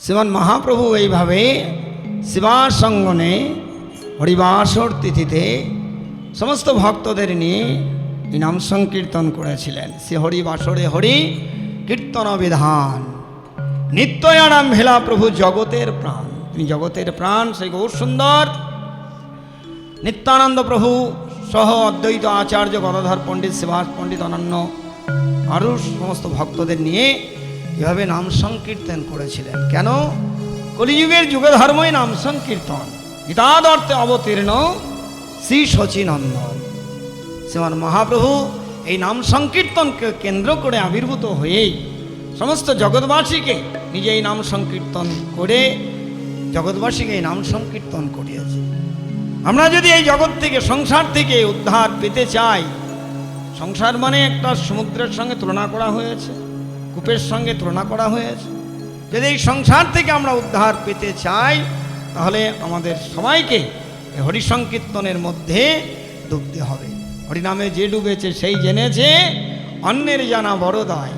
শ্রীমান মহাপ্রভু এইভাবে শিবার সঙ্গনে হরিবাসর তিথিতে সমস্ত ভক্তদের নিয়ে এই নাম সংকীর্তন করেছিলেন। সে হরিবাসরে হরি কীর্তন বিধান। নিত্যয়ানাম ভেলা প্রভু জগতের প্রাণ। তিনি জগতের প্রাণ, সেই গৌর সুন্দর। নিত্যানন্দ প্রভু সহ অদ্বৈত আচার্য গদাধর পণ্ডিত, শিবাস পণ্ডিত, অনন্য আরও সমস্ত ভক্তদের নিয়ে এভাবে নাম সংকীর্তন করেছিলেন। কেন? কলিযুগের যুগ ধর্মই নাম সংকীর্তন। গীতাদর্থে অবতীর্ণ শ্রী শচীনন্দন শ্রীমান মহাপ্রভু এই নাম সংকীর্তনকে কেন্দ্র করে আবির্ভূত হয়েই সমস্ত জগৎবাসীকে নিজে এই নাম সংকীর্তন করে জগৎবাসীকে এই নাম সংকীর্তন করিয়েছে। আমরা যদি এই জগৎ থেকে, সংসার থেকে উদ্ধার পেতে চাই, সংসার মানে একটা সমুদ্রের সঙ্গে তুলনা করা হয়েছে। কূপের সঙ্গে তুলনা করা হয়েছে। যদি এই সংসার থেকে আমরা উদ্ধার পেতে চাই তাহলে আমাদের সবাইকে এই হরিসংকীর্তনের মধ্যে ডুবতে হবে। হরিনামে যে ডুবেছে সেই জেনেছে অন্যের জানা বড় দায়।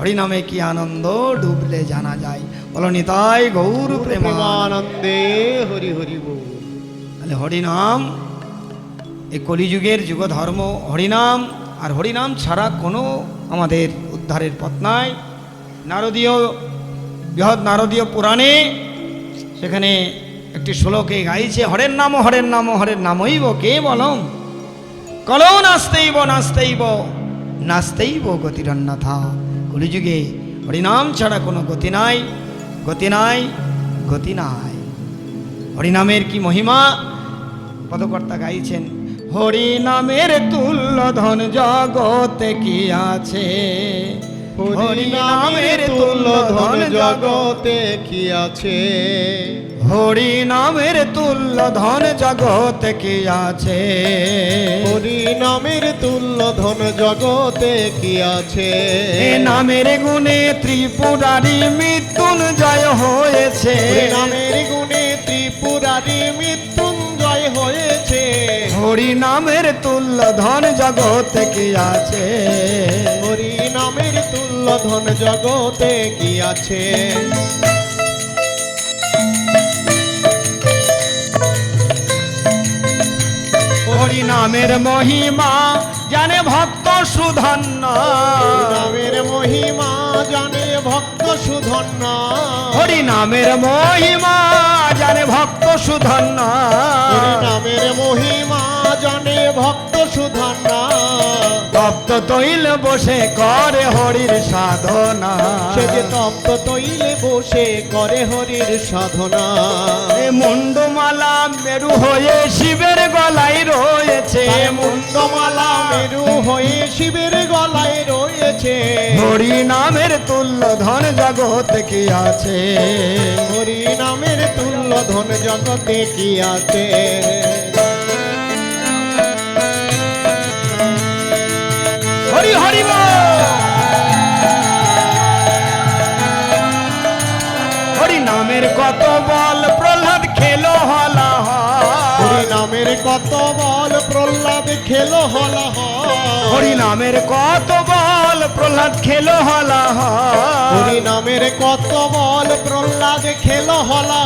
হরিনামে কি আনন্দ ডুবলে জানা যায়। বলো নিতাই গৌর প্রেমান প্রেমানন্দে। হরি হরি তাহলে হরিনাম এই কলিযুগের যুগ ধর্ম হরিনাম আর হরিনাম ছাড়া কোনো আমাদের উদ্ধারের পথ নাই। নারদীয়, বৃহৎ নারদীয় পুরাণে সেখানে একটি শ্লোকে গাইছে, হরের নাম হরের নাম, হরের নামইব কে বলম কল নাস্তেইব নাস্তেইব নাস্তেইব গতিরন্যথা কলিযুগে হরিনাম ছাড়া কোনো গতি নাই গতি নাই গতি নাই। হরিনামের কি মহিমা? পদকর্তা গাইছেন হরিনামের তুল্য ধন জগতে কি আছে? হরিনামের তুল্য ধন জগতে কি আছে? হরিনামের তুল্য ধন জগতে কি আছে? হরিনামের তুল্য ধন জগতে কি আছে? এ নামের গুণে ত্রিপুরারি মৃত্যুঞ্জয় হয়েছে। নামের গুণে ত্রিপুরারি মৃত্যুঞ্জয় হয়েছে হরিনামের তুল্য ধন জগতে কি আছে? হরিনামের তুল্য ধন জগতে কি আছে? হরিনামের মহিমা জানে ভক্ত সুধন্য। নামের মহিমা জানে সুধন্য হরিনামের মহিমা জানে ভক্ত সুধন্য। নামের মহিমা জানে ভক্ত সুধন্য। তপ্ত তৈল বসে করে হরির সাধনা। সে যে তপ্ত তৈলে বসে করে হরির সাধনা। এ মুন্ডমালা মেরু হয়ে শিবের গলায় রয়েছে। মুন্ডমালা মেরু হয়ে শিবের হরি নামের তুল্য ধন জগৎ কি আছে? হরি নামের তুল্য ধন জগতে কি আছে? হরি হরি হরি নামের কত বল প্রহ্লাদ খেলো হলা হরি নামের কত বল প্রহ্লাদ খেলো হলা। হরি নামের কত বল প্রহ্লাদ খেলো হলা হরি নামের কত বল প্রহ্লাদ খেলো হলা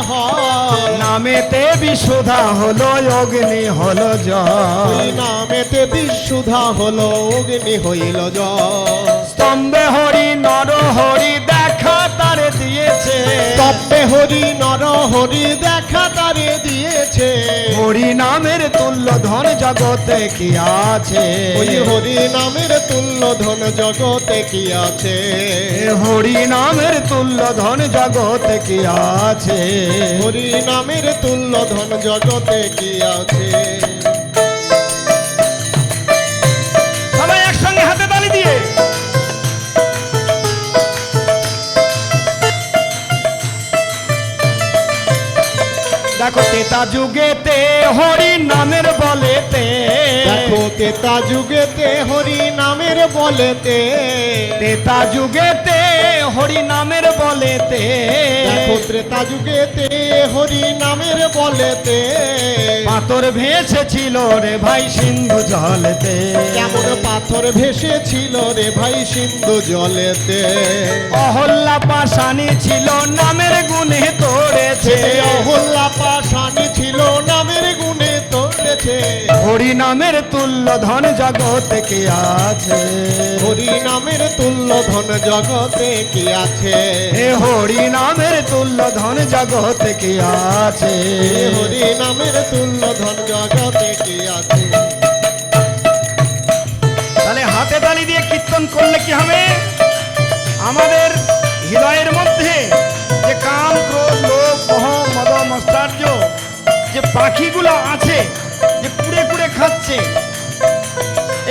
নামেতে বিশুধা হলো অগ্নি হলো জল। নামেতে বিশুধা হলো অগ্নি হইল জল। স্তম্ভে হরি নর হরি দেখা তারে দিয়েছে। তপ্পে হরি নর হরি দেখা তারে দিয়েছে হরি নামের তুল্য ধন জগতে কি আছে? ওই হরি নামের তুল্য ধন জগতে কি আছে? হরি নামের তুল্য ধন জগতে কি আছে? হরি নামের তুল্য ধন জগতে কি আছে? দেখো তেতা যুগেতে হরি নামের বলেতে। দেখো তেতা যুগেতে হরি নামের বলেতে তেতা যুগেতে হরি নামের বলেতে। দেখো ত্রেতা যুগেতে হরি নামের বলেতে। পাথর ভেসেছিল রে ভাই সিন্ধু জলেতে। কেমন পাথর ভেসেছিল রে ভাই সিন্ধু জলেতে। অহল্লা পাশানি ছিল নামের গুণে হরি নামের তুল্য ধন জগতে কে আছে? হরি নামের তুল্য ধন জগতে কি আছে? হে হরি নামের তুল্য ধন জগতে কে আছে? হে হরি নামের তুল্য ধন জগতে কি আছে? তাহলে হাতে তালি দিয়ে কীর্তন করলে কি হবে? আমাদের হৃদয়ের মধ্যে যে কাম ক্রোধ লোভ মোহ মদ মস্তার্য যে পাখিগুলো আছে যে কুড়ে কুড়ে খাচ্ছে।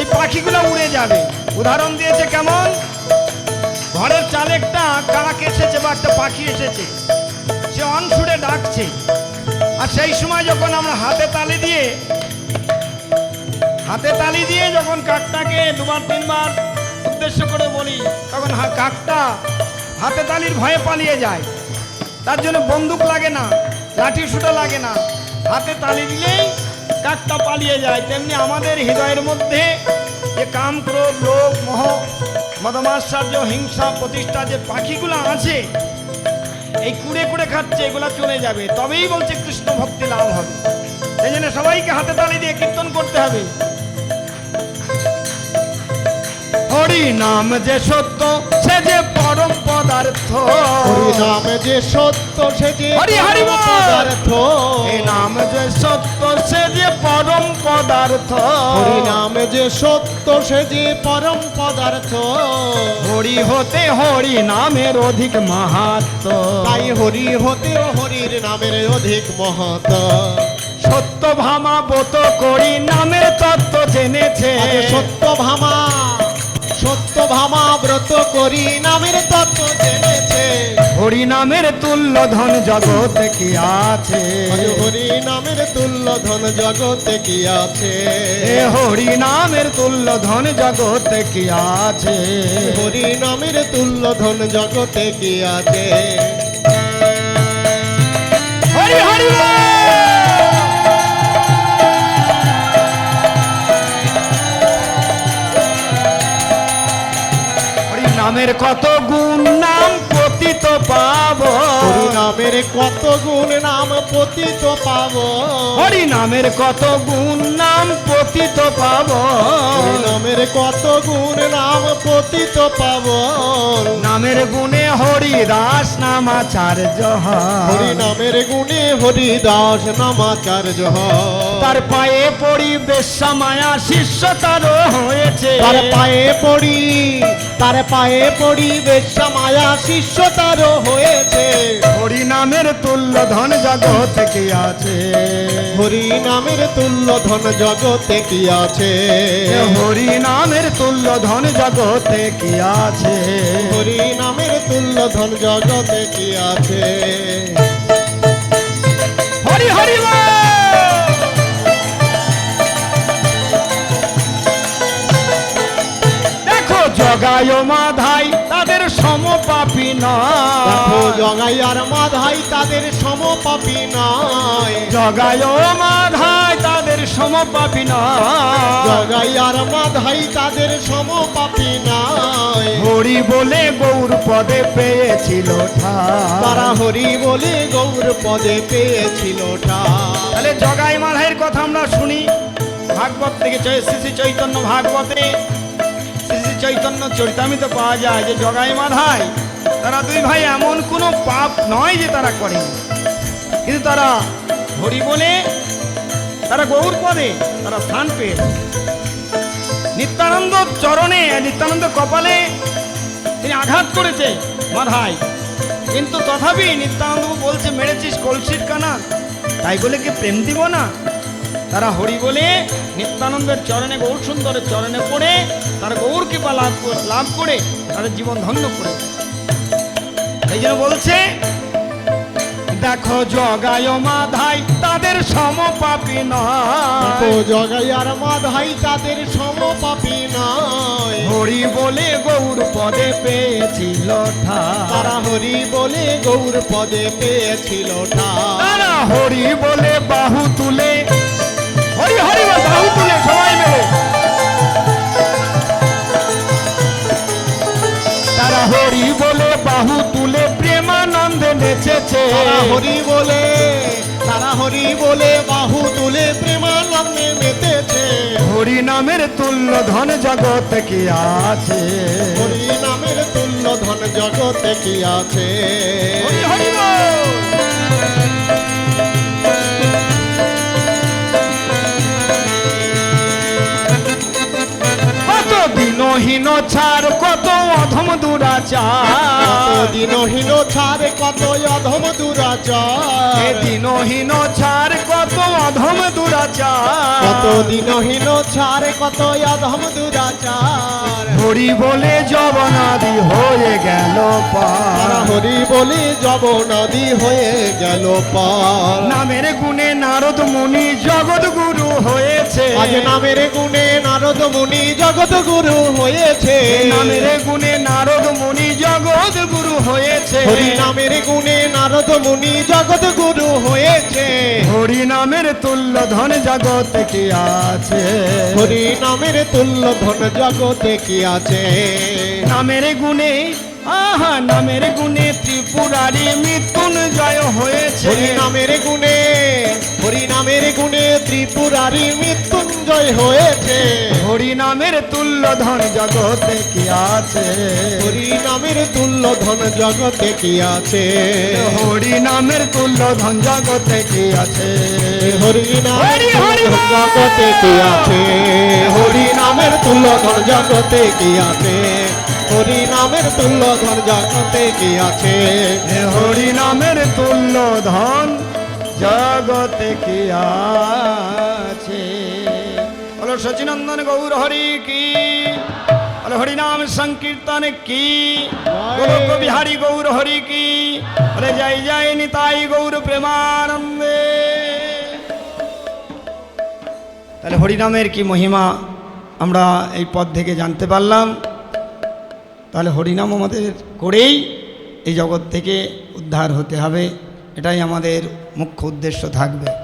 এই পাখিগুলো উড়ে যাবে। উদাহরণ দিয়েছে কেমন? ঘরের চালে একটা কাক এসেছে বা একটা পাখি এসেছে। সে অনসুরে ডাকছে। আর সেই সময় যখন আমরা হাতে তালি দিয়ে, হাতে তালি দিয়ে যখন কাকটাকে দুবার, তিনবার উদ্দেশ্য করে বলি, তখন কাকটা হাতে তালির ভয়ে পালিয়ে যায়। তার জন্য বন্দুক লাগে না লাঠি সুটা লাগে না। হাতে তালি দিলেই কাকটা পালিয়ে যায় তেমনি আমাদের হৃদয়ের মধ্যে যে কাম ক্রোধ লোভ মোহ মদমাশ্চর্য হিংসা প্রতিষ্ঠা যে পাখিগুলো আছে এই কুড়ে কুড়ে খাচ্ছে এগুলো চলে যাবে। তবেই বলছে কৃষ্ণ ভক্তি লাভ হবে। সেই জন্য সবাইকে হাতে তালি দিয়ে কীর্তন করতে হবে। হরি নাম যে সত্য সে যে পরম পদার্থ। হরি নাম যে সত্য সে যে হরি হরি পদার্থ। পদার্থ। হরি নাম যে সত্য সে যে পরম পদার্থ। হরি হতে হরি নামের অধিক মাহাত্ম। তাই হরি হতে হরির নামের অধিক মহত সত্য ভামা বত করি নামের তত্ত্ব জেনেছে। সত্য ভামা সত্য ভামা ব্রত করি নামের তত্ত্ব জেনেছে। হরি নামের তুল্য ধন জগৎ কি আছে? হরি নামের তুল্য ধন জগতে কি আছে? এ হরি নামের তুল্য ধন জগৎ কি আছে? হরি নামের তুল্য ধন জগতে কি আছে? হরি হরি নামের কত গুণ পতিত পাব। হরি নামের কত গুণ নাম পতিত পাব। হরি নামের কত গুণ নাম পতিত পাব। হরি নামের কত গুণ নাম পতিত পাব। নামের গুণে হরি দাস নামাচার্য হরি নামের গুণে হরি দাস নামাচার্য তার পায়ে পড়ি শিষ্য তার হয়েছে। তার পায়ে পড়ি তার পায়ে পড়ি শিষ্য তার হয়েছে। হরি নামের তুল্য ধন জগৎ কি আছে? হরি নামের তুল্য ধন জগতে কি আছে? হরি নামের তুল্য ধন জগতে কি আছে? হরি নামের তুল্য ধন জগতে কি আছে হরি হরি। দেখো জগায় তাদের সমপাপী নয়। জগাই আর মাধাই তাদের সমপাপী নয়। জগায় মাধাই তাদের সমপাপী নয়। জগাই আর মাধাই তাদের সমপাপী নয়। হরি বলে গৌর পদে পেয়েছিল তারা হরি বলে গৌর পদে পেয়েছিল। তাহলে জগাই মাধাইয়ের কথা আমরা শুনি। ভাগবত থেকে শ্রী চৈতন্য ভাগবতে চৈতন্য চরিতামিতে পাওয়া যায় যে জগাই মাধাই, তারা দুই ভাই এমন কোনো পাপ নয় যে তারা করে কিন্তু তারা হরি বলে তারা গৌর পদে, তারা স্থান পেয়ে নিত্যানন্দ চরণে, নিত্যানন্দ কপালে তিনি আঘাত করেছে মাধাই। কিন্তু তথাপি নিত্যানন্দ বলছে, মেরেছিস কলসির কানা, তাই বলে কি প্রেম দিব না? তারা হরি বলে নিত্যানন্দের চরণে গৌর সুন্দরের চরণে পড়ে তারা গৌর কৃপা লাভ করে- লাভ করে তাদের জীবন ধন্য করে এই জন্য বলছে দেখো জগায় মাধাই তাদের সমপাপী দেখো নয় জগাই আর মাধাই তাদের সমপাপী নয় হরি বলে গৌর পদে পেয়েছিল। তারা হরি বলে গৌর পদে পেয়েছিল। তারা হরি বলে বাহু তুলে হরি হরি বল, তুলে সবাই মিলে। তারা হরি বলে বাহু তুলে প্রেমানন্দে নেচেছে। তারা হরি বলে তারা হরি বলে বাহু তুলে প্রেমানন্দে মেতেছে হরি নামের তুল্য ধন জগৎ কি আছে? হরি নামের তুল্য ধন জগতে কি আছে? হরি হরি বল। দিনহীন ছাড় কত অধম দুরাচার। দিনহীন ছাড়ে কত অধম দুরাচার। দিনহীন ছাড় কত অধম দুরাচার। কত দিনহীন ছাড়ে কত অধম দুরাচার। হরি বলে জবনাদি হয়ে গেল পার। হরি বলে জব নদী হয়ে গেল পার। নামের গুণে নারদ মুনি জগৎ গুরু হয়েছে। আজ নামের গুণে নারদ মুনি জগৎ গুরু হয়েছে নামের গুণে নারদ মুনি জগৎ গুরু হয়েছে। হরি নামের গুণে নারদ মুনি জগৎ গুরু হয়েছে। হরি নামের তুল্য ধন জগৎ কি আছে? হরি নামের তুল্য ধন জগতে কি আছে? নামের গুণে আহা নামের গুণে ত্রিপুরারি মৃত্যুঞ্জয় হয়েছে। নামের গুণে হরি নামের গুণে ত্রিপুরারি মৃত্যুঞ্জয় হয়েছে। হরি নামের তুল্য ধন জগতে কি আছে? হরি নামের তুল্য ধন জগতে কি আছে? হরি নামের তুল্য ধন জগতে কি আছে? হরি নামের হরি হরি জগতে কি আছে? হরি নামের তুল্য ধন জগতে কি আছে? হরি নামের তুল্য ধন জগতে কি আছে? হরি নামের তুল্য ধন জগতে কি আছে? বলো সচিনন্দন গৌর হরি কি? বলো হরিনাম সংকীর্তন কি? বিহারী গৌর হরি কি? বলে জয় জয় নিতাই গৌর প্রেমানন্দে। তাহলে হরিনামের কি মহিমা? আমরা এই পদ থেকে জানতে পারলাম। তাহলে হরিনাম আমাদের করেই এই জগৎ থেকে উদ্ধার হতে হবে। এটাই আমাদের মুখ্য উদ্দেশ্য থাকবে।